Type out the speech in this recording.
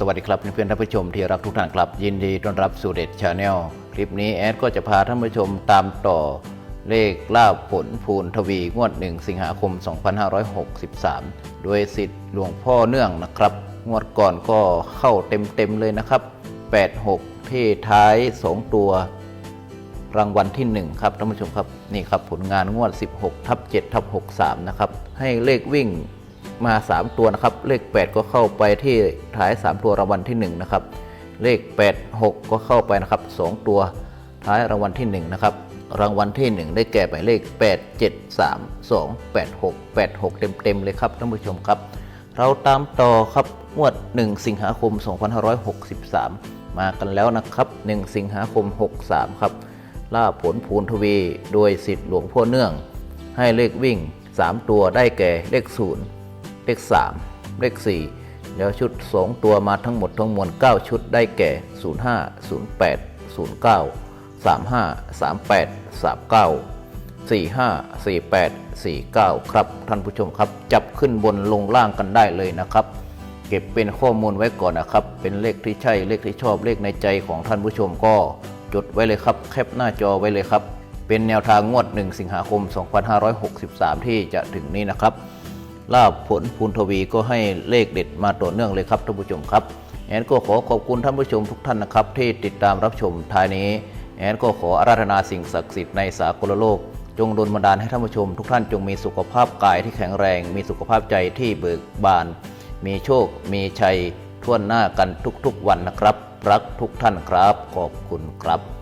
สวัสดีครับเพื่อนๆท่านผู้ชมที่รักทุกท่านครับ ยินดีต้อนรับสู่เด็ดชาแนลคลิปนี้แอดก็จะพาท่านผู้ชมตามต่อเลขลาบผลภูนทวีงวด 1 สิงหาคม 2563 โดยสิทธิ์หลวงพ่อเนื่องนะครับ งวดก่อนก็เข้าเต็มๆเลยนะครับ 86 ที่ท้าย 2 ตัว รางวัลที่ 1 ครับท่านผู้ชมครับ นี่ครับผลงานงวด 16 ทับ7ทับ63 นะครับ ให้เลขวิ่ง มา 3 ตัวนะครับ เลข 8 ก็เข้าไปที่ท้าย 3 ตัวรางวัลที่1นะครับ เลข 8 6 ก็เข้าไปนะครับ 2 ตัวท้ายรางวัลที่1นะครับ รางวัลที่ 1 ได้แก่หมายเลข 8 7 3 2 8 6 8 6 เต็มๆเลยครับท่านผู้ชมครับ เราตามต่อครับงวด 1 สิงหาคม 2563 มากันแล้วนะครับ 1 สิงหาคม 63 ครับ ล่าผลภูนทวี โดยสิทธิ์หลวงพ่อเนื่อง ให้เลขวิ่ง 3 ตัวได้แก่เลข 0 เลข 3 เลข 4 แล้วชุด 2 ตัวมาทั้งหมดทั้งมวล 9 ชุดได้แก่ 05 08 09 35 38 39 45 48 49 ครับ ท่านผู้ชมครับ จับขึ้นบนลงล่างกันได้เลยนะครับ เก็บเป็นข้อมูลไว้ก่อนนะครับ เป็นเลขที่ใช่เลขที่ชอบเลขในใจของท่านผู้ชมก็จดไว้เลยครับ แคปหน้าจอไว้เลยครับ เป็นแนวทางงวด 1 สิงหาคม 2563 ที่จะถึงนี้นะครับ ลาบผลภูนทวีก็ให้เลขเด็ดมาต่อเนื่องเลยครับท่านผู้ชมครับแอนก็ขอขอบคุณท่านผู้ชมทุกท่านนะครับ ที่ติดตามรับชมท้ายนี้แอนก็ขออาราธนาสิ่งศักดิ์สิทธิ์ในสากลโลก จงดลบันดาลให้ท่านผู้ชม ทุกท่านจงมีสุขภาพกายที่แข็งแรง มีสุขภาพใจที่เบิกบาน มีโชค มีชัยทั่วหน้ากันทุกๆวันนะครับ รักทุกท่านครับ ขอบคุณครับ